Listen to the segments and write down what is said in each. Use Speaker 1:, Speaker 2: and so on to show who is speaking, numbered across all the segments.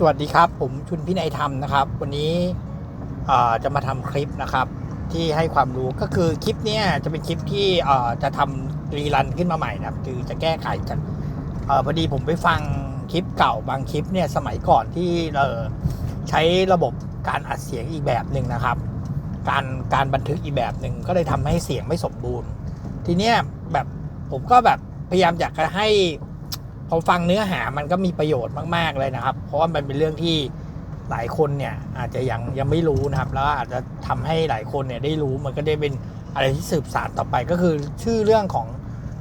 Speaker 1: สวัสดีครับ ผมชุนพินัยธรรมนะครับ วันนี้จะมาทำคลิปนะครับ ที่ให้ความรู้ก็คือคลิปนี้จะเป็นคลิปที่จะทำรีรันขึ้นมาใหม่นะครับ คือจะแก้ไขจากเออพอดีผมไปฟังคลิปเก่าบางคลิปเนี่ยสมัยก่อนที่เใช้ระบบการอัดเสียงอีกแบบหนึ่งนะครับ การการบันทึกอีกแบบหนึ่งก็เลยทำให้เสียงไม่สมบูรณ์ ทีเนี้ยแบบผมก็แบบพยายามอยากจะให้ พอฟังเนื้อหามันก็มีประโยชน์มาก ๆ เลยนะครับ เพราะว่ามันเป็นเรื่องที่หลายคนเนี่ยอาจจะยังยังไม่รู้นะครับ แล้วอาจจะทำให้หลายคนเนี่ยได้รู้มันก็ได้เป็นอะไรที่สืบสานต่อไปก็คือชื่อเรื่องของ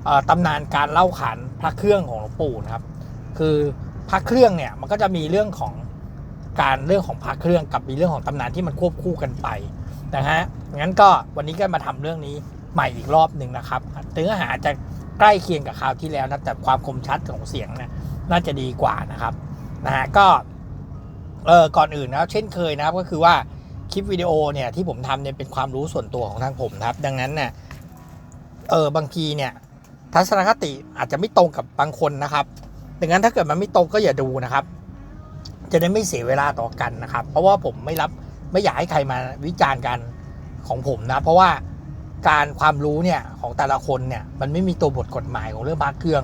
Speaker 1: อตำนานการเล่าขานพระเครื่องของหลวงปู่นะครับ คือพระเครื่องเนี่ยมันก็จะมีเรื่องของการเรื่องของพระเครื่องกับมีเรื่องของตำนานที่มันควบคู่กันไปนะฮะงั้นก็วันนี้ก็มาทำเรื่องนี้ใหม่อีกรอบหนึ่งนะครับเนื้อหาจะ ใกล้เคียงกับคราวที่แล้วนะแต่ความคมชัดของเสียงนี่ยน่าจะดีกว่านะครับนะฮะก็เออก่อนอื่นนะเช่นเคยนะครับก็คือว่าคลิปวิดีโอเนี่ยที่ผมทำเนี่ยเป็นความรู้ส่วนตัวของทางผมนะครับ ดังนั้นเนี่ยเออบางทีเนี่ยทัศนคติอาจจะไม่ตรงกับบางคนนะครับดังนั้นถ้าเกิดมันไม่ตรงก็อย่าดูนะครับ จะได้ไม่เสียเวลาต่อกันนะครับ เพราะว่าผมไม่รับไม่อยากให้ใครมาวิจารณ์กันของผมนะ เพราะว่า การความรู้เนี่ยของแต่ละคนเนี่ยมันไม่มีตัวบทกฎหมายของเรื่องพระเครื่อง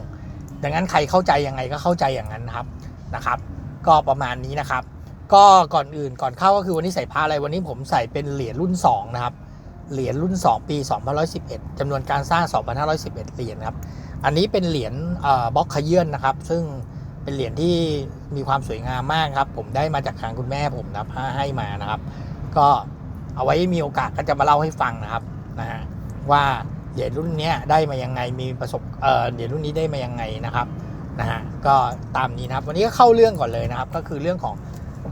Speaker 1: ดังนั้นใครเข้าใจยังไงก็เข้าใจอย่างนั้นนะครับนะครับ ก็ประมาณนี้นะครับ ก็ก่อนอื่นก่อนเข้าก็คือวันนี้ใส่ผ้าอะไรวันนี้ผมใส่เป็นเหรียญรุ่น 2 นะครับ เหรียญรุ่น 2 ปี 2511จำนวนการสร้าง 2511 เหรียญครับ อันนี้เป็นเหรียญบล็อกขยื่นนะครับ ซึ่งเป็นเหรียญที่มีความสวยงามมากครับ ผมได้มาจากทางคุณแม่ผมนะครับให้มานะครับ ก็เอาไว้มีโอกาสก็จะมาเล่าให้ฟังนะครับ นะฮะว่าเหรียญรุ่นนี้ได้มายังไงมีประสบเหรียญรุ่นนี้ได้มายังไงนะครับนะฮะก็ตามนี้นะครับวันนี้ก็เข้าเรื่องก่อนเลยนะครับ ก็คือเรื่องของ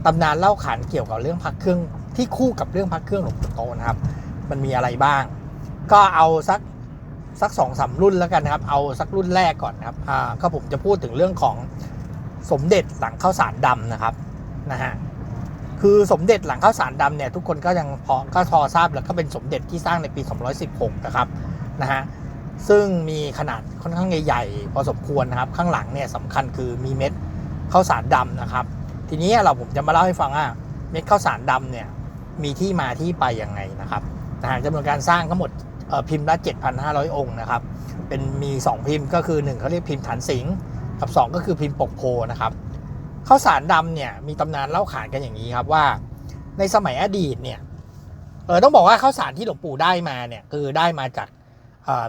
Speaker 1: ตำนานเล่าขานเกี่ยวกับเรื่องพักเครื่องที่คู่กับเรื่องพักเครื่องหลวงปู่โตนะครับ มันมีอะไรบ้าง ก็เอาสักสักสองสามรุ่นแล้วกันนะครับ เอาสักรุ่นแรกก่อนนะครับอ่าก็ผมจะพูดถึงเรื่องของสมเด็จหลังข้าวสารดำนะครับนะฮะ คือสมเด็จหลังข้าวสารดำเนี่ยทุกคนก็ยังพอก็พอทราบแล้วก็เป็นสมเด็จที่สร้างในปี 216 นะครับนะฮะซึ่งมีขนาดค่อนข้างใหญ่ๆพอสมควรนะครับ ข้างหลังเนี่ยสำคัญคือมีเม็ดข้าวสารดำนะครับ ทีนี้เราผมจะมาเล่าให้ฟังว่าเม็ดข้าวสารดำเนี่ยมีที่มาที่ไปยังไงนะครับนะฮะจำนวนการสร้างทั้งหมดพิมพ์ละ 7,500 องค์นะครับ เป็นมี 2 พิมพ์ก็คือ 1เขาเรียกพิมพ์ฐานสิงห์กับ 2 ก็คือพิมพ์ปกโพนะครับ ข้าวสารดำเนี่ยมีตำนานเล่าขานกันอย่างนี้ครับว่า ในสมัยอดีตเนี่ยเออต้องบอกว่าข้าวสารที่หลวงปู่ได้มาเนี่ยคือได้มาจาก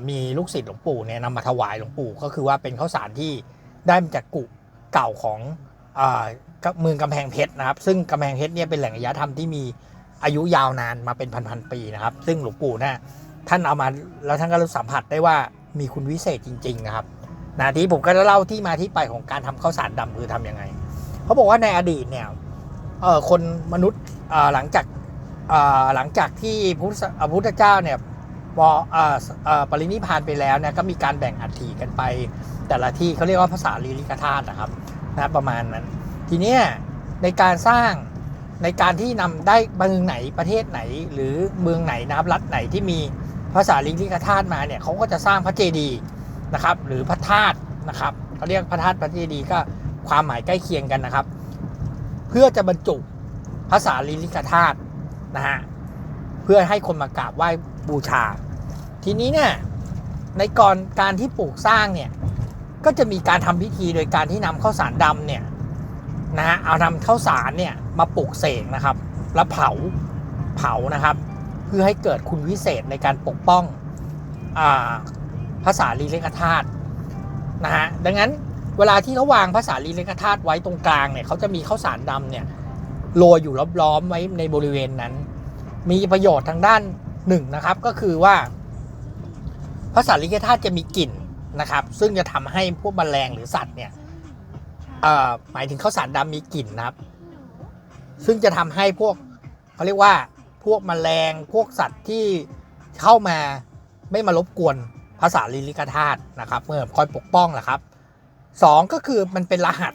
Speaker 1: มีลูกศิษย์หลวงปู่เนี่ยนำมาถวายหลวงปู่ก็คือว่าเป็นข้าวสารที่ได้มาจากกุเก่าของเมืองกำแพงเพชรนะครับ ซึ่งกำแพงเพชรเนี่ยเป็นแหล่งอารยธรรมที่มีอายุยาวนานมาเป็นพันๆปีนะครับ ซึ่งหลวงปู่เนี่ยท่านเอามาแล้วท่านก็รู้สัมผัสได้ว่ามีคุณวิเศษจริง ๆ นะครับนะทีผมก็จะเล่าที่มาที่ไปของการทำข้าวสารดำคือทำยังไง เขาบอกว่าในอดีตเนี่ยเออคนมนุษย์อ่อหลังจากอ่อหลังจากที่พุทธพุทธเจ้าเนี่ยพออ่อเอ่อปรินิพานไปแล้วเนี่ยก็มีการแบ่งอัฐิกันไป แต่ละที่เขาเรียกว่าภาษาลีลิกธาตุนะครับนะประมาณนั้น ทีเนี้ยในการสร้างในการที่นำได้เมืองไหนประเทศไหน หรือเมืองไหนนับรัฐไหนที่มีภาษาลิลิกธาตุมาเนี่ยเขาก็จะสร้างพระเจดีย์นะครับ หรือพระธาตุนะครับเขาเรียกพระธาตุพระเจดีย์ก็ ความหมายใกล้เคียงกันนะครับ เพื่อจะบรรจุภาษาลิลิกธาตุนะฮะเพื่อให้คนมากราบไหว้บูชา ทีนี้เนี่ยในก่อนการที่ปลูกสร้างเนี่ยก็จะมีการทำพิธีโดยการที่นำข้าวสารดำเนี่ยนะฮะเอานำข้าวสารเนี่ยมาปลูกเสกนะครับ แล้วเผาเผานะครับ เพื่อให้เกิดคุณวิเศษในการปกป้องอภาษาลิลิกธาตุนะฮะดังนั้น เวลาที่เขาวางภาษาลีเลกธาตุไว้ตรงกลางเนี่ยเขาจะมีข้าวสารดำเนี่ยโรยอยู่ล้อมๆไว้ในบริเวณนั้น มีประโยชน์ทางด้านหนึ่งนะครับ ก็คือว่าภาษาลีเลกธาตุจะมีกลิ่นนะครับ ซึ่งจะทำให้พวกแมลงหรือสัตว์เนี่ยหมายถึงข้าวสารดำมีกลิ่นนะครับ ซึ่งจะทำให้พวกเขาเรียกว่าพวกแมลงพวกสัตว์ที่เข้ามาไม่มารบกวนภาษาลีลิกธาตุนะครับเมื่อคอยปกป้องแหละครับ สองก็คือมันเป็นรหัส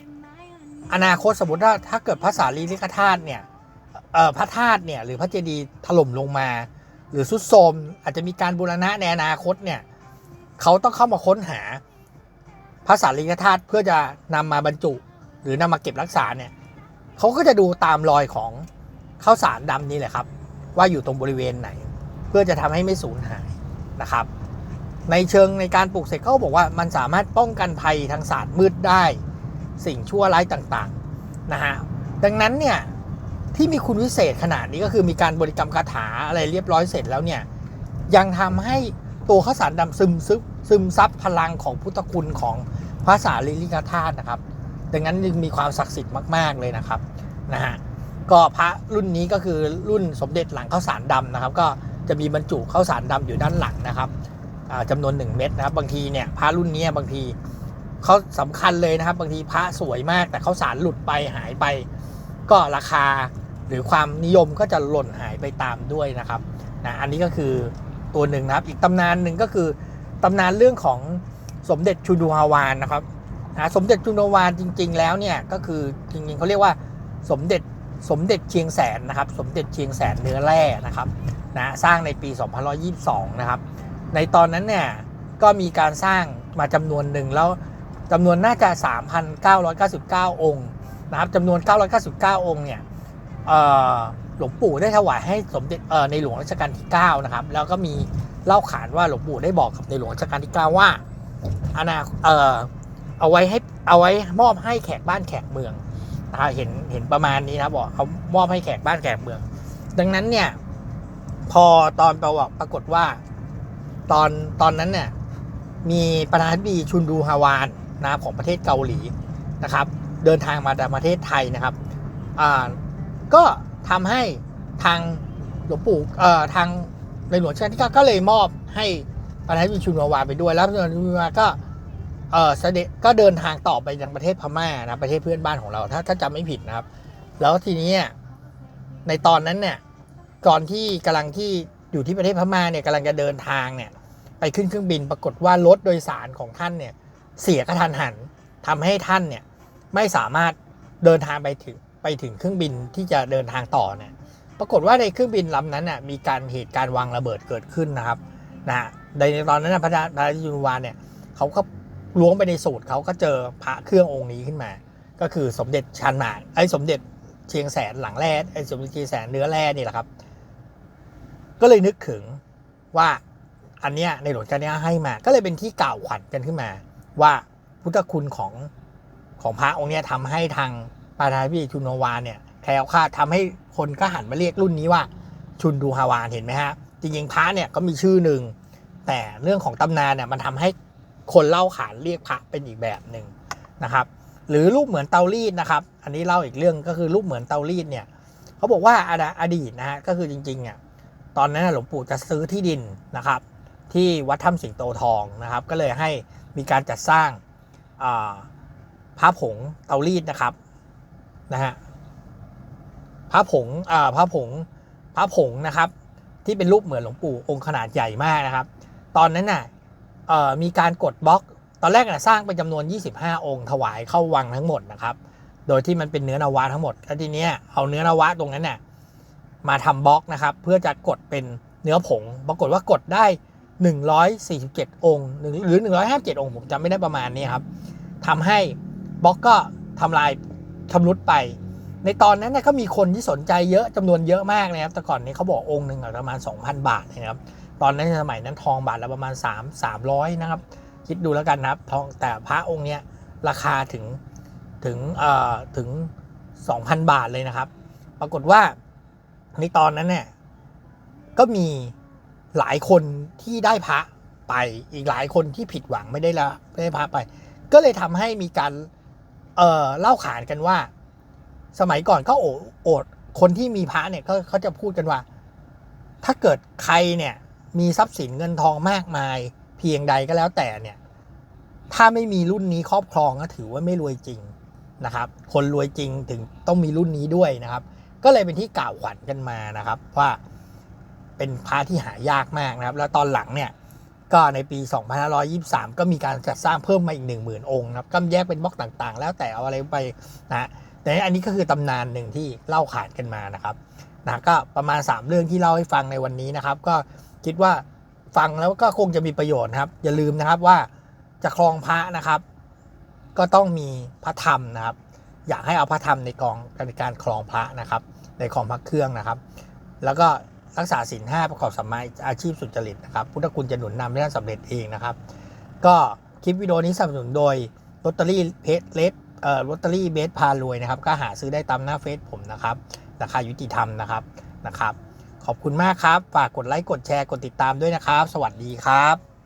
Speaker 1: อนาคตสมมติว่าถ้าเกิดภาษาลีลิกธาตุเนี่ยพระธาตุเนี่ยหรือพระเจดีย์ถล่มลงมา หรือสุดโทมอาจจะมีการบูรณะในอนาคตเนี่ยเขาต้องเข้ามาค้นหาภาษาลีลิกธาตุเพื่อจะนำมาบรรจุ หรือนำมาเก็บรักษาเนี่ยเขาก็จะดูตามรอยของข้าวสารดำนี่แหละครับ ว่าอยู่ตรงบริเวณไหน เพื่อจะทำให้ไม่สูญหายนะครับ ในเชิงในการปลูกเสกเขาบอกว่ามันสามารถป้องกันภัยทางศาสตร์มืดได้ สิ่งชั่วร้ายต่างๆนะฮะดังนั้นเนี่ยที่มีคุณวิเศษขนาดนี้ก็คือมีการบริกรรมคาถาอะไรเรียบร้อยเสร็จแล้วเนี่ยยังทำให้ตัวข้าวสารดำซึมซึบซึมซับพลังของพุทธคุณของพระสารีริกธาตุนะครับ ดังนั้นจึงมีความศักดิ์สิทธิ์มาก ๆเลยนะครับนะฮะก็พระรุ่นนี้ก็คือรุ่นสมเด็จหลังข้าวสารดำนะครับ ก็จะมีบรรจุข้าวสารดำอยู่ด้านหลังนะครับ จำนวน 1 เม็ดนะครับ บางทีเนี่ยพระรุ่นนี้บางทีเขาสำคัญเลยนะครับ บางทีพระสวยมาก แต่เขาสารหลุดไปหายไป ก็ราคาหรือความนิยมก็จะหล่นหายไปตามด้วยนะครับนะอันนี้ก็คือตัวหนึ่งนะครับ อีกตำนานหนึ่งก็คือตำนานเรื่องของสมเด็จชุนดูฮาวานนะครับนะสมเด็จจุนวานจริง ๆ แล้วเนี่ยก็คือจริงๆเขาเรียกว่าสมเด็จสมเด็จเชียงแสนนะครับ สมเด็จเชียงแสนเนื้อแร่นะครับนะสร้างในปี 2122 นะครับ ในตอนนั้นเนี่ยก็มีการสร้างมาจำนวนหนึ่งแล้วจำนวนน่าจะ 3,999 องค์นะครับจำนวน 999 องค์เนี่ยหลวงปู่ได้ถวายให้สมเด็จในหลวงรัชกาลที่ 9 นะครับ แล้วก็มีเล่าขานว่าหลวงปู่ได้บอกกับในหลวงรัชกาลที่ 9 ว่าอนาเอ่อเอาไว้ให้เอาไว้มอบให้แขกบ้านแขกเมืองนะเห็นเห็นประมาณนี้นะบอกเขามอบให้แขกบ้านแขกเมือง ดังนั้นเนี่ยพอตอนประวัติปรากฏว่า ตอนตอนนั้นเนี่ยมีประธานาธิบดีชุนดูฮาวานนะครับของประเทศเกาหลีนะครับ เดินทางมาจากประเทศไทยนะครับอ่าก็ทำให้ทางหลวงปู่เอ่อทางในหลวงรัชกาลที่เก้าก็เลยมอบให้ประธานาธิบดีชุนดูฮาวานไปด้วย แล้วชุนดูฮาวานก็เออเสด็จก็เดินทางต่อไปยังประเทศพม่านะประเทศเพื่อนบ้านของเรา ถ้าถ้าจำไม่ผิดนะครับ แล้วทีนี้ในตอนนั้นเนี่ยก่อนที่กำลังที่อยู่ที่ประเทศพม่าเนี่ยกำลังจะเดินทางเนี่ย ไปขึ้นเครื่องบินปรากฏว่ารถโดยสารของท่านเนี่ยเสียกระทันหันทำให้ท่านเนี่ยไม่สามารถเดินทางไปถึงไปถึงเครื่องบินที่จะเดินทางต่อเนี่ยปรากฏว่าในเครื่องบินลำนั้นน่ะมีการเหตุการณ์วางระเบิดเกิดขึ้นนะครับนะฮะในตอนนั้นพระพระราชยุนวานเนี่ยเขาก็ล้วงไปในสูตรเขาก็เจอพระเครื่ององค์นี้ขึ้นมา ก็คือสมเด็จชันหมากไอ้สมเด็จเชียงแสนหลังแร่ไอ้สมเด็จเชียงแสนเนื้อแร่นี่แหละครับ ก็เลยนึกถึงว่า อันเนี้ยในหลวงรัชกาลที่ห้าให้มา ก็เลยเป็นที่กล่าวขวัญกันขึ้นมา ว่าพุทธคุณของของพระองค์เนี้ยทำให้ทางปาราธิบดีชุนโนวานเนี่ยแคล้วคลาดทำให้คนก็หันมาเรียกรุ่นนี้ว่าชุนดูฮาวานเห็นไหมฮะ จริงๆพระเนี่ยก็มีชื่อหนึ่ง แต่เรื่องของตำนานเนี่ยมันทำให้คนเล่าขานเรียกพระเป็นอีกแบบหนึ่งนะครับ หรือรูปเหมือนเตารีดนะครับ อันนี้เล่าอีกเรื่องก็คือรูปเหมือนเตารีดเนี่ยเขาบอกว่าอดีตนะฮะก็คือจริงๆเนี่ยตอนนั้นหลวงปู่จะซื้อที่ดินนะครับ ที่วัดถ้ำสิงโตทองนะครับ ก็เลยให้มีการจัดสร้างอ่าพระผงเตารีดนะครับนะฮะพระผงอ่าพระผงพระผงนะครับ ที่เป็นรูปเหมือนหลวงปู่องค์ขนาดใหญ่มากนะครับ ตอนนั้นน่ะมีการกดบล็อก ตอนแรกนะสร้างเป็นจำนวน 25 องค์ถวายเข้าวังทั้งหมดนะครับ โดยที่มันเป็นเนื้อนาวะทั้งหมดแล้วทีเนี้ยเอาเนื้อนาวะตรงนั้นน่ะมาทำบล็อกนะครับ เพื่อจะกดเป็นเนื้อผง ปรากฏว่ากดได้ 147 องค์หรือหรือ 157 องค์ผมจำไม่ได้ประมาณนี้ครับทำให้บล็อกก็ทำลายชำรุดไป ในตอนนั้นเนี่ยก็มีคนที่สนใจเยอะจำนวนเยอะมากนะครับ แต่ก่อนนี้เขาบอกองค์หนึ่งอะประมาณ 2,000 บาทนะครับ ตอนนั้นสมัยนั้นทองบาทละประมาณ 3 300 นะครับ คิดดูแล้วกันนะครับทองแต่พระองค์เนี้ยราคาถึงถึงเอ่อถึง 2,000 บาทเลยนะครับ ปรากฏว่าในตอนนั้นเนี่ยก็มี หลายคนที่ได้พระไป อีกหลายคนที่ผิดหวังไม่ได้ละไม่ได้พระไป ก็เลยทำให้มีการเอ่อเล่าขานกันว่า สมัยก่อนก็โอโอดคนที่มีพระเนี่ยก็เขาจะพูดกันว่า ถ้าเกิดใครเนี่ยมีทรัพย์สินเงินทองมากมาย เพียงใดก็แล้วแต่เนี่ย ถ้าไม่มีรุ่นนี้ครอบครองก็ถือว่าไม่รวยจริงนะครับ คนรวยจริงถึงต้องมีรุ่นนี้ด้วยนะครับ ก็เลยเป็นที่กล่าวขวัญกันมานะครับว่า เป็นพระที่หายากมากนะครับ แล้วตอนหลังเนี่ยก็ในปี 2523 ก็มีการจัดสร้างเพิ่มมาอีก 10,000 องค์นะครับก็แยกเป็นบล็อกต่างๆ แล้วแต่เอาอะไรไปนะแต่อันนี้ก็คือตำนานหนึ่งที่เล่าขานกันมานะครับนะก็ประมาณ 3 เรื่องที่เล่าให้ฟังในวันนี้นะครับ ก็คิดว่าฟังแล้วก็คงจะมีประโยชน์นะครับ อย่าลืมนะครับว่าจะครองพระนะครับ ก็ต้องมีพระธรรมนะครับ อยากให้เอาพระธรรมในกองในการครองพระนะครับ ในครองพระเครื่องนะครับ แล้วก็ รักษาศีลห้าประกอบสัมมาอาชีพสุจริตนะครับ พุทธคุณจะหนุนนำให้ท่านสำเร็จเองนะครับ ก็คลิปวิดีโอนี้สนับสนุนโดยลอตเตอรี่เพจเลสเอ่อลอตเตอรี่เบสพารวยนะครับ ก็หาซื้อได้ตามหน้าเฟซผมนะครับ ราคายุติธรรมนะครับนะครับ ขอบคุณมากครับ ฝากกดไลค์กดแชร์กดติดตามด้วยนะครับ สวัสดีครับ